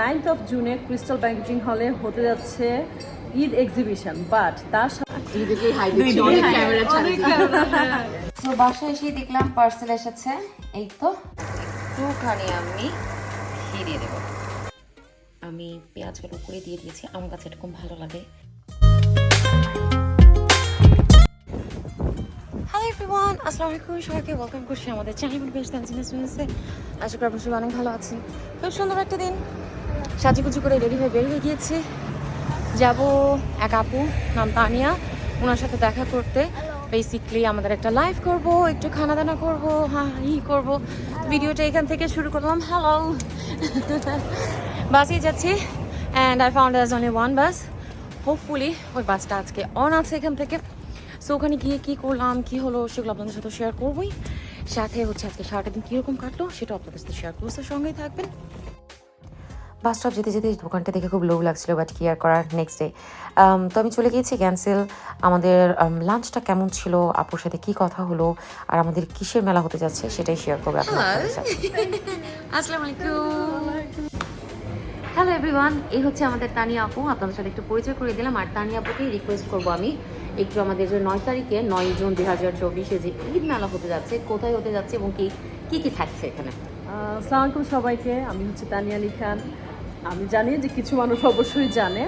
Ninth of জুনে crystal banqueting হলে হতে যাচ্ছে ঈদ এক্সিবিশন বাট তার ক্যামেরা তো বাসায় এসেই দেখলাম পার্সেল এসেছে। এই তো। একটুখানি আমি দিয়ে দিয়ে দেবো। আমি পেঁয়াজগুলো উপরে দিয়ে দিয়েছি। আমার কাছে এরকম ভালো লাগে। হ্যালো এভরিওয়ান আসসালামু আলাইকুম। সবাইকে ওয়েলকাম করছি আমাদের চ্যানেল বেশ তানজিনা সুইন্সে আশা করি আপনার অনেক ভালো আছেন। খুব সুন্দর একটা দিন। সাজুগুজু করে রেডি হয়ে বের হয়ে গিয়েছি। যাব এক আপু, নাম তানিয়া। ওনার সাথে দেখা করতে। বেসিকলি আমাদের একটা লাইভ করব, একটু খানা দানা করব হ্যাঁ ই করব। ভিডিওটা এখান থেকে শুরু করলাম। হ্যালো বাসে যাচ্ছি। And I found as only one bus hopefully ওই বাসটা আজকে অন আছে এখান থেকে। সো ওখানে গিয়ে কী করলাম, কী হলো, সেগুলো আপনাদের সাথে শেয়ার করবোই। সাথে হচ্ছে আজকে সারাটা দিন কীরকম কাটলো সেটা আপনাদের সাথে শেয়ার করব। সঙ্গেই থাকবেন। বাস স্টপ যেতে যেতে দোকানটা দেখে খুব লোভ লাগছিল বাট কি আর করার নেক্সট ডে তো আমি চলে গিয়েছি ক্যান্সেল আমাদের লাঞ্চটা কেমন ছিল আপুর সাথে কি কথা হলো আর আমাদের কিসের মেলা হতে যাচ্ছে সেটাই শেয়ার করব আপনাদের সাথে। আসসালামু আলাইকুম। হ্যালো এভরিওয়ান এই হচ্ছে আমাদের তানিয়া আপু। আপনাদের সাথে একটু পরিচয় করে দিলাম আর তানিয়া আপুকে রিকোয়েস্ট করব আমি। একটু আমাদের যে নয় তারিখে, নয় জুন দুই হাজার চব্বিশে যে ঈদ মেলা হতে যাচ্ছে, কোথায় হতে যাচ্ছে এবং কি কি কি থাকছে এখানে? আসসালামু আলাইকুম সবাইকে। আমি হচ্ছে তানিয়া আলী খান। আমি জানি যে কিছু মানুষ অবশ্যই জানে।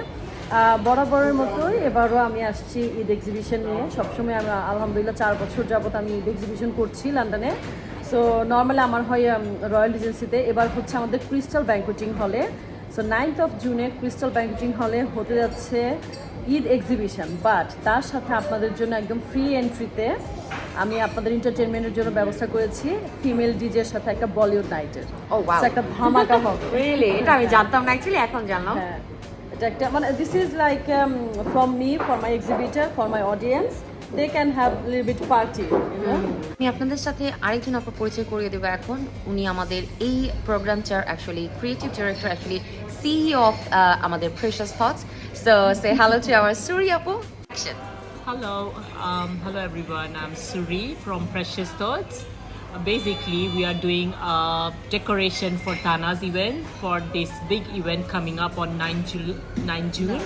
বরাবরের মতোই এবারও আমি আসছি ঈদ এক্সিবিশন নিয়ে। সবসময় আমি আলহামদুলিল্লাহ চার বছর যাবত আমি ঈদ এক্সিবিশন করছি লন্ডনে সো নর্মালি আমার হয় রয়্যাল রিজেন্সিতে এবার হচ্ছে আমাদের ক্রিস্টাল ব্যাংকুটিং হলে সো নাইনথ অফ জুনে ক্রিস্টাল ব্যাংকুটিং হলে হতে যাচ্ছে ঈদ এক্সিবিশন বাট তার সাথে আপনাদের জন্য একদম ফ্রি এন্ট্রিতে আমি আপনাদের এন্টারটেনমেন্টের জন্য ব্যবস্থা করেছি ফিমেল ডিজের সাথে একটা বলিউড নাইটের ও ওয়াও একটা ধামাকা হবে রিয়েলি এটা আমি জানতাম না অ্যাকচুয়ালি এখন জানলাম। হ্যাঁ। এটা একটা মানে this is like from me for my exhibitor for my audience they can have little bit party আমি আপনাদের সাথে আরেকজন আপু পরিচয় করিয়ে দেবো এখন উনি আমাদের এই প্রোগ্রামটার actually creative director actually CEO of uh, আমাদের precious thoughts so say hello to our Suri আপু Action. Hello, um, hello everyone. I'm Suri from Precious Thoughts. Uh, basically, we are doing a decoration for Tana's event for this big event coming up on 9 June. 9 June.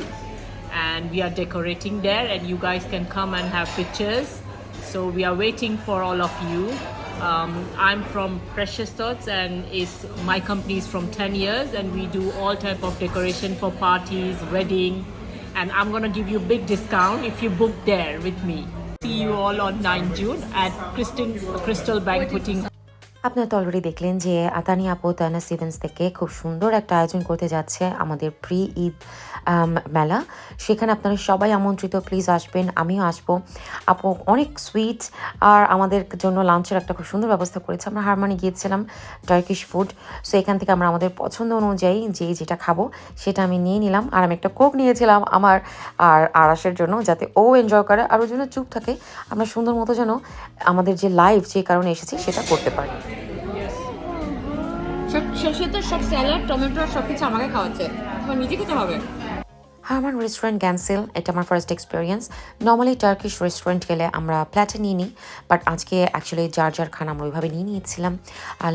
And we are decorating there, and you guys can come and have pictures. So we are waiting for all of you. Um, I'm from Precious Thoughts, and is my company is from 10 years, and we do all type of decoration for parties, wedding, and I'm gonna give you a big discount if you book there with me. See you all on 9 June at Crystal, Crystal Banqueting আপনারা তো already দেখলেন যে আতানি আপু, তানা সিভেন্স থেকে খুব সুন্দর একটা আয়োজন করতে যাচ্ছে আমাদের প্রি ঈদ মেলা। সেখানে আপনারা সবাই আমন্ত্রিত প্লিজ আসবেন, আমিও আসব। আপু অনেক সুইট আর আমাদের জন্য লাঞ্চের একটা খুব সুন্দর ব্যবস্থা করেছে। আমরা হারমানি গিয়েছিলাম টার্কিশ ফুড সো এখান থেকে আমরা আমাদের পছন্দ অনুযায়ী যে যেটা খাব সেটা আমি নিয়ে নিলাম। আর আমি একটা কোক নিয়েছিলাম আমার আর আরাসের জন্য যাতে ও এনজয় করে আর ওর জন্য চুপ থাকে। আমরা সুন্দর মতো যেন আমাদের যে লাইফ যে কারণে এসেছি সেটা করতে পারি। সে তো সব স্যালাড টমেটো সব কিছু আমাকে খাওয়াচ্ছে। তোমার নিজে খেতে হবে। হারমান রেস্টুরেন্ট ক্যান্সেল এটা আমার first experience normally Turkish restaurant গেলে আমরা প্ল্যাটে নিয়ে নিই বাট আজকে অ্যাকচুয়ালি যার যার খানা আমরা ওইভাবে নিয়ে নিয়েছিলাম।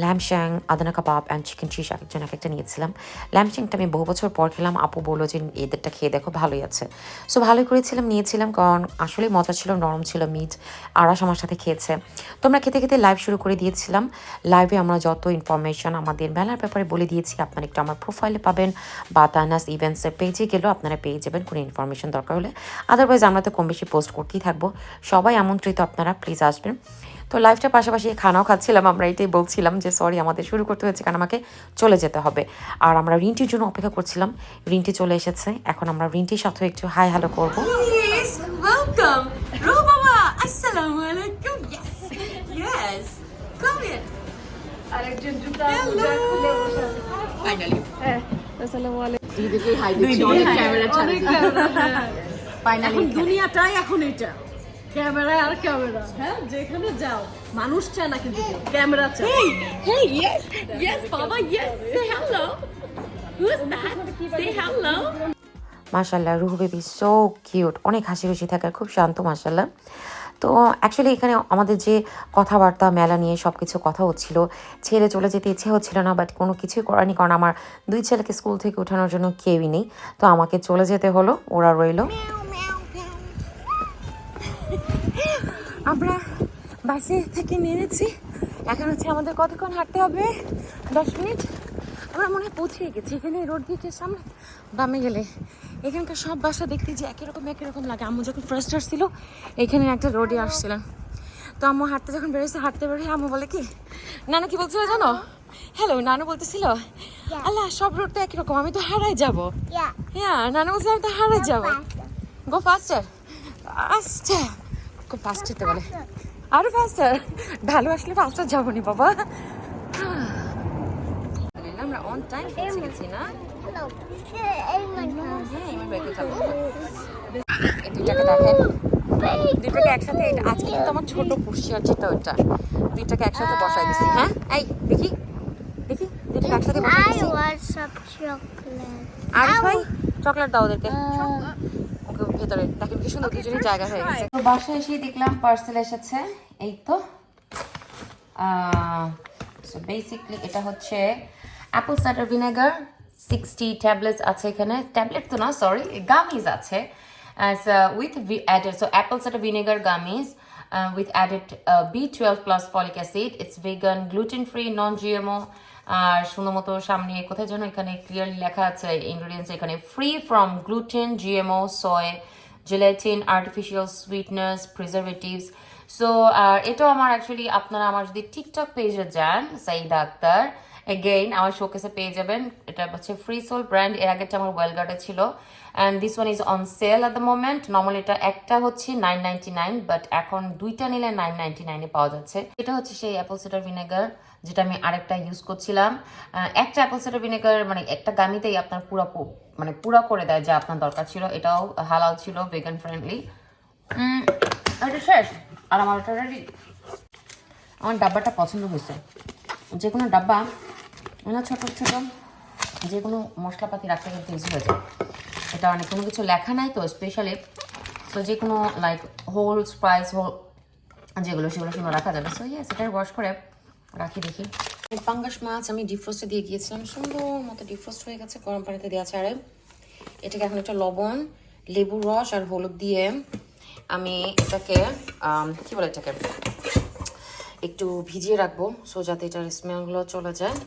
Lamb shank Adana kebab and chicken cheese এক একজন এক একটা নিয়েছিলাম। ল্যাম শ্যাংটা আমি বহু বছর পর খেলাম। আপু বলল যে, এদেরটা খেয়ে দেখো, ভালোই আছে। সো ভালোই করেছিলাম, নিয়েছিলাম কারণ আসলে মজা ছিল, নরম ছিল মিট আরাস আমার সাথে খেয়েছে। তো আমরা খেতে খেতে লাইভ শুরু করে দিয়েছিলাম। লাইভে আমরা যত ইনফরমেশন আমাদের মেলার ব্যাপারে বলে দিয়েছি, আপনারা একটু আমার প্রোফাইলে পাবেন। বা তানাস ইভেন্টসের পেজে গেলেও আপনারা পেয়ে যাবেন। কোনো ইনফরমেশন দরকার হলে। আদারওয়াইজ আমরা তো কম বেশি পোস্ট করতেই থাকব। সবাই আমন্ত্রিত আপনারা প্লিজ আসবেন। তো লাইফটার পাশাপাশি খানাও খাচ্ছিলাম আমরা এটাই বলছিলাম যে সরি আমাদের শুরু করতে হয়েছে কারণ আমাকে চলে যেতে হবে। আর আমরা রিন্টির জন্য অপেক্ষা করছিলাম। রিন্টি চলে এসেছে। এখন আমরা রিন্টির সাথে একটু হাই হ্যালো করব। Welcome. Rubaba, assalamu alaikum. Yes, yes. Hi দিচ্ছি? অনেক ক্যামেরা ফাইনালি দুনিয়াটাই এখন এটা। ক্যামেরা আর ক্যামেরা হ্যাঁ যেখানে যাও মানুষ চায় না কিন্তু ক্যামেরা চায়। Hey, yes, yes, Baba, yes. Say hello. Who's that? Say hello. মাশাল্লাহ রুহু বেবি সো কিউট অনেক হাসি খুশি থাকার খুব শান্ত মাশাল্লাহ তো অ্যাকচুয়ালি এখানে আমাদের যে কথাবার্তা, মেলা নিয়ে সব কিছু কথা হচ্ছিল, ছেড়ে চলে যেতে ইচ্ছে হচ্ছিল না বাট কোনো কিছুই করানি কারণ আমার দুই ছেলেকে স্কুল থেকে ওঠানোর জন্য কেউই নেই। তো আমাকে চলে যেতে হলো, ওরা রইল। আমরা বাসে থেকে নেমেছি। এখন হচ্ছে আমাদের কতক্ষণ হাঁটতে হবে? দশ মিনিট? আমরা মনে হয় পৌঁছে গেছি। এখানে রোড গেটের সামনে বামে গেলে এখানকার সব বাসা দেখতে যে একই রকম একই রকম লাগে। আম্মু যখন ফার্স্ট আসছিল এখানে একটা রোডে আসছিলাম। তো আম্মু হাঁটতে যখন বেরোচ্ছে হাঁটতে বেরোয় আম্মু বলে কি নানা কি বলছিল জানো? হ্যালো নানু বলতেছিল আল্লাহ সব রোড তো একই রকম আমি তো হারাই যাব. হ্যাঁ নানু বলছে আমি তো হারাই যাব। Go faster faster go faster তো বলে আরও ফাস্টার ঢালু আসলে ফাস্টার যাব নি বাবা। আমরা অন টাইম পৌঁছে গেছি না. হ্যাঁ এই দুইটাকে দেখেন দুইটাকে একসাথে এটা আজকে কিন্তু আমার ছোট ওইটা। দুইটাকে একসাথে বসাই দিছি হ্যাঁ? এই দেখি। দেখি দুইটাকে একসাথে বসাই দিছি। Want some chocolate. আর ভাই চকলেট দাও ওদেরকে। ওকে ভেতরে দেখেন কি সুন্দর দুজনের জায়গা হয়ে গেছে। তো বাসায় এসেই দেখলাম পার্সেল এসেছে এই তো। বেসিকলি এটা হচ্ছে apple cider vinegar sixty tablets আছে এখানে। ট্যাবলেট তো না সরি গামিজ আছে। With added so apple cider vinegar gummies with added B twelve plus folic acid it's vegan gluten free non GMO আর সুন্দর মতো সামনে কোথায় যেন এখানে ক্লিয়ারলি লেখা আছে ইনগ্রিডিয়েন্টস এখানে। Free from gluten GMO soy gelatin artificial sweetness preservatives so আর এটাও আমার অ্যাকচুয়ালি আপনারা আমার যদি টিকটক পেজে যান সাইদা আক্তার এগেইন আমার শোকেসে পেয়ে যাবেন। এটা হচ্ছে ফ্রি সোল ব্র্যান্ড এর আগেরটা আমার ওয়েলগার্ডে ছিল। And this one is on sale at the moment normally এটা একটা হচ্ছে নাইন নাইনটি নাইন বাট এখন দুইটা নিলে নাইন নাইনটি নাইনে পাওয়া যাচ্ছে। এটা হচ্ছে সেই অ্যাপল সিডার ভিনেগার যেটা আমি আরেকটা ইউজ করছিলাম। একটা অ্যাপল সিডার ভিনেগার মানে একটা গামিতেই আপনার পুরো মানে পুরা করে দেয় যা আপনার দরকার ছিল। এটাও হালাল ছিল ভেগান ফ্রেন্ডলি এটা শেষ। আর আমার রেডি আমার ডাব্বাটা পছন্দ হয়েছে। যে কোনো ডাব্বা মানে ছোট ছোট যে কোনো মশলাপাতি রাখতে কিন্তু ইজি হয়ে যায়। এটা অনেক কোনো কিছু লেখা নাই তো স্পেশালি সো যে কোনো লাইক হোল স্প্রাইস হোল যেগুলো সেগুলো সেগুলো রাখা যাবে। সো ইয়ে সেটাই ওয়াশ করে রাখি দেখি। পাঙ্গাস মাছ আমি ডিফ্রোস্টে দিয়ে গিয়েছিলাম। সুন্দর মতো ডিফ্রোস্ট হয়ে গেছে, গরম পানিতে দেওয়া আরে এটাকে এখন একটা লবণ লেবুর রস আর হলুদ দিয়ে আমি এটাকে কি বলে এটাকে? একটু ভিজিয়ে রাখব সো যাতে এটার স্মেলগুলো চলে যায়।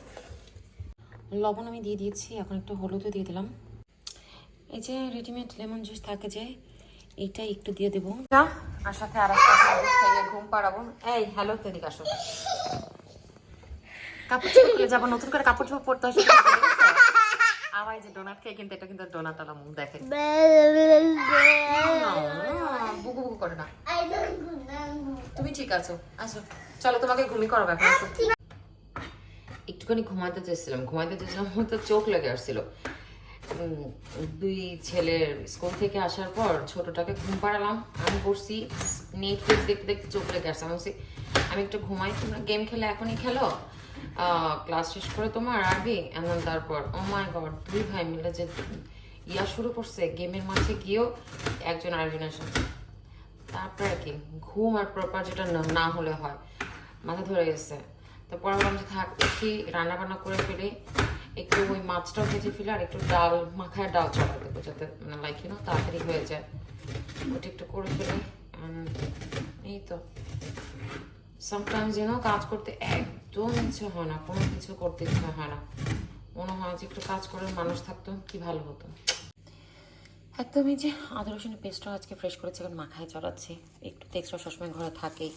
লবণ আমি দিয়ে দিয়েছি, এখন একটু হলুদও দিয়ে দিলাম। এই যে রেডিমেড লেমন জুস থাকে যে, এইটা একটু দিয়ে দেবো। আর সাথে আর একটা ঘুম পাড়াবো। এই হ্যালো তেদিক আসো। কাপড় চোপড় খুলে যাব, নতুন করে কাপড় চোপড় পরতে? আমার এই যে ডোনাট খেয়ে কিন্তু এটা কিন্তু ডোনাট আলা দেখে। বুকু বুকু করে না. তুমি ঠিক আছো, আসো। চলো তোমাকে ঘুমি করো আসো। একটুখানি ঘুমাতে চেয়েছিলাম। ঘুমাতে চেয়েছিলাম তো চোখ লেগে আসছিল। দুই ছেলের স্কুল থেকে আসার পর ছোটটাকে ঘুম পাড়ালাম। আমি বসছি নেটফ্লিক্স দেখতে দেখতে চোখ লেগে আসছে। আমি আমি একটু ঘুমাই, তোমরা গেম খেলে, এখনই খেলো। ক্লাস শেষ করে তোমার আগে, এমন তারপর ও মাই গড দুই ভাই মিলে যে ইয়া শুরু করছে গেমের মাঝে গিয়েও একজন সাথে। তারপরে কি? ঘুম আর প্রপার যেটা না হলে হয়। মাথা ধরে গেছে। তারপর ভাবলাম যে থাক উঠি রান্না বান্না করে ফেলি। একটু ওই মাছটাও ভেজে ফেলি আর একটু ডাল, মাখায় ডাল চাপা দেবো যাতে মানে লাইক ইউনো তাড়াতাড়ি হয়ে যায়। ওটা একটু করে ফেলি। এই তো। সামটাইমস ইউনো কাজ করতে একদম ইচ্ছে হয় না, কোনো কিছু করতে ইচ্ছে হয় না। মনে হয় যে একটু কাজ করে মানুষ থাকতো, কি ভালো হতো। একদমই যে আদা, রসুনের পেস্টটা আজকে ফ্রেশ করেছি, এখন মাখায় চড়াচ্ছি একটু তো এক্সট্রা সবসময় ঘরে থাকেই।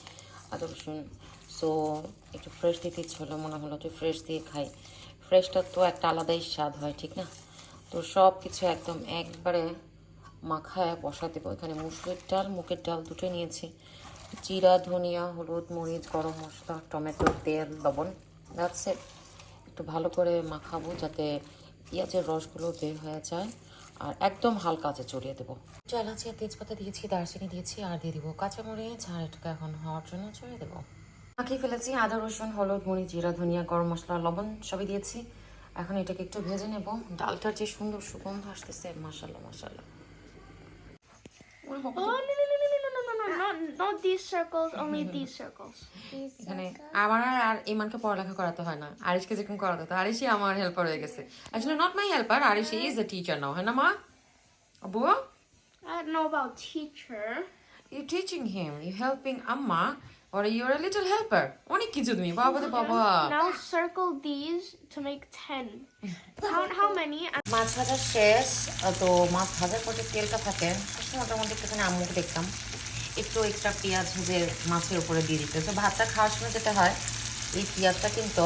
আদা, রসুন সো একটু ফ্রেশ দিতে ইচ্ছে হলো, মনে হলো যে ফ্রেশ দিয়ে খাই। ফ্রেশটা তো একটা আলাদাই স্বাদ হয়, ঠিক না? তো সব কিছু একদম একবারে মাখায় বসা দেবো। এখানে মুসুরের ডাল, মুগের ডাল দুটো নিয়েছি। জিরা, ধনিয়া, হলুদ, মরিচ, গরম মশলা, টমেটো, তেল, লবণ যাচ্ছে একটু ভালো করে মাখাবো যাতে পেঁয়াজের রসগুলো বের হয়ে যায় আর একদম হালকা আছে চড়িয়ে দেবো। এলাচি আর তেজপাতা দিয়েছি, দারচিনি দিয়েছি আর দিয়ে দেবো কাঁচামরিচ আর এটাকে এখন হওয়ার জন্য ছড়িয়ে দেবো। মাখিয়ে ফেলেছি। আদা রসুন হলুদ মরিচ জিরা ধনিয়া গরম মশলা লবণ সবই দিয়েছি। এখন এটাকে একটু ভেজে নেব। ডালটার যে সুন্দর সুগন্ধ আসতেছে মাসাল্লাহ মাসাল্লাহ circles. এখানে আমার আর- আর ইমানকে পড়ালেখা করাতে হয় না। আরিশকে যেরকম করাতে হতো আরিশই আমার হেল্পার হয়ে গেছে। আসলে not my helper Arish is a teacher now হ্যাঁ না মা? আবু I don't know about teacher. You teaching him you helping আম্মা। Or you're a little helper? অনেক কিছু তুমি বাবা তো বাবা Now circle these to make ten. Count how many মাছ ভাজা শেষ তো মাছ ভাজার পর যে তেলটা থাকে মোটামুটি একটুখানি আম্মুকে দেখতাম। একটু এক্সট্রা পেঁয়াজ ভেজে মাছের উপরে দিয়ে দিতে। তো ভাতটা খাওয়ার সময় যেটা হয় এই পেঁয়াজটা কিন্তু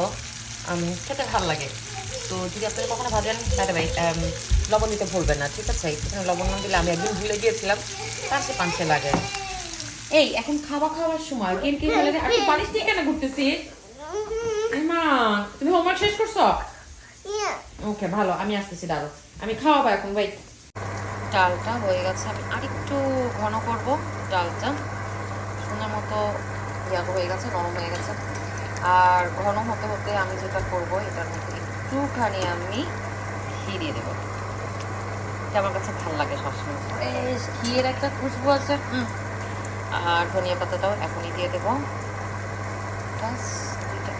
খেতে ভালো লাগে। তো যদি আপনারা কখনো ভাজেন তাহলে ভাই লবণ দিতে ভুলবেন না ঠিক আছে? একটুখানি লবণ না দিলে আমি একদিন ভুলে গিয়েছিলাম তার সে পাঞ্চে লাগে। এই এখন খাওয়া খাওয়ার সময়। গেম কি খেলে আর তুই বালিশ কেন ঘুরতেছিস মা তুমি হোমওয়ার্ক শেষ করছ? ওকে ভালো আমি আসতেছি দাঁড়ো আমি খাওয়াবো এখন ভাই ডালটা হয়ে গেছে আমি আরেকটু ঘন করব ডালটা। সুন্দর মতো ইয়া হয়ে গেছে নরম হয়ে গেছে। আর ঘন হতে হতে আমি যেটা করব এটার মধ্যে একটুখানি আমি ঘি দিয়ে দেবো। এটা আমার কাছে ভালো লাগে সবসময়। বেশ ঘিয়ের একটা খুশবু আছে উম। আর ধনিয়া পাতাটাও এখনই দিয়ে দেবো।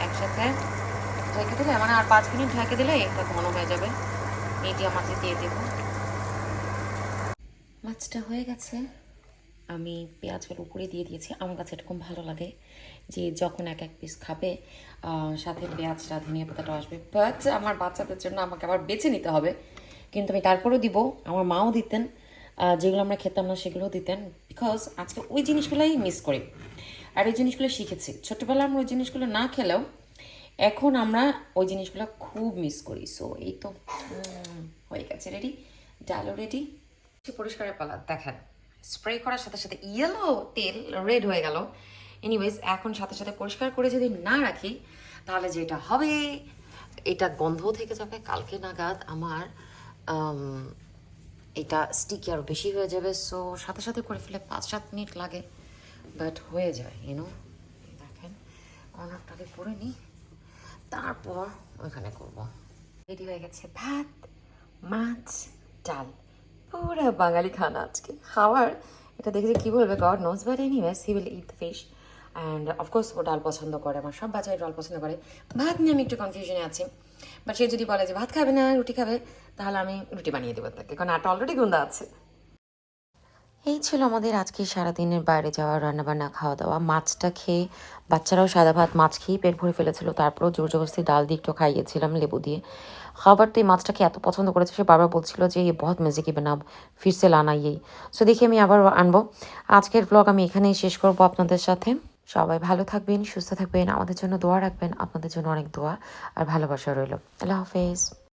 একসাথে ঢেকে দিলে মানে আর পাঁচ মিনিট ঢেকে দিলে এটা ঘন হয়ে যাবে। মিডিয়াম মাছে দিয়ে দেবো। মাছটা হয়ে গেছে। আমি পেঁয়াজগুলো উপরে দিয়ে দিয়েছি। আমার কাছে এরকম ভালো লাগে যে যখন এক এক পিস খাবে সাথে পেঁয়াজটা, ধনিয়া পাতাটা আসবে। বাট আমার বাচ্চাদের জন্য আমাকে আবার বেছে নিতে হবে। কিন্তু আমি তারপরেও দিব। আমার মাও দিতেন। যেগুলো আমরা খেতাম না সেগুলোও দিতেন। বিকজ আজকে ওই জিনিসগুলোই মিস করি। আর ওই জিনিসগুলো শিখেছি। ছোটোবেলায় আমরা ওই জিনিসগুলো না খেলেও এখন আমরা ওই জিনিসগুলো খুব মিস করি। সো এই তো হয়ে গেছে। রেডি ডালও রেডি পরিষ্কারের পালা দেখেন। স্প্রে করার সাথে সাথে ইয়েলো তেল রেড হয়ে গেল। এনিওয়েজ এখন সাথে সাথে পরিষ্কার করে যদি না রাখি তাহলে যেটা হবে এটা গন্ধ থেকে যাবে। কালকে নাগাদ আমার আম, এটা স্টিকি আরও বেশি হয়ে যাবে সো সাথে সাথে করে ফেলে পাঁচ সাত মিনিট লাগে বাট হয়ে যায় ইউনো দেখেন কর্নারটাকে করে নিই, তারপর ওইখানে করব। রেডি হয়ে গেছে ভাত, মাছ, ডাল, পুরো বাঙালি খানা আজকে। খাওয়ার, এটা দেখে যে কী বলবে? God knows but anyways he will eat fish and of course ও ডাল পছন্দ করে, আমার সব বাচ্চাই ডাল পছন্দ করে। ভাত নিয়ে আমি একটু কনফিউশনে আছি। বা সে যদি বলে যে, ভাত খাবে না, রুটি খাবে, তাহলে আমি রুটি বানিয়ে দেবো তাকে। কারণ আটা অলরেডি গুন্দা আছে। এই ছিল আমাদের আজকে সারাদিনের বাইরে যাওয়া, রান্নাবান্না খাওয়া দাওয়া মাছটা খেয়ে বাচ্চারাও সাদা ভাত, মাছ খেয়ে পেট ভরে ফেলেছিল। তারপরও জোর জবরদস্তি ডাল দিয়ে একটু খাইয়েছিলাম, লেবু দিয়ে। খাবার তো এই মাছটা খেয়ে এত পছন্দ করেছে, সে বারবার বলছিল যে, এ, বহুত মেজে কি বানাব, ফিরসে লানাইয়েই সো দেখি আমি আবার আনব। আজকের ব্লগ আমি এখানেই শেষ করব আপনাদের সাথে। সবাই ভালো থাকবেন, সুস্থ থাকবেন। আমাদের জন্য দোয়া রাখবেন। আপনাদের জন্য অনেক দোয়া আর ভালোবাসা রইল। আল্লাহ হাফেজ।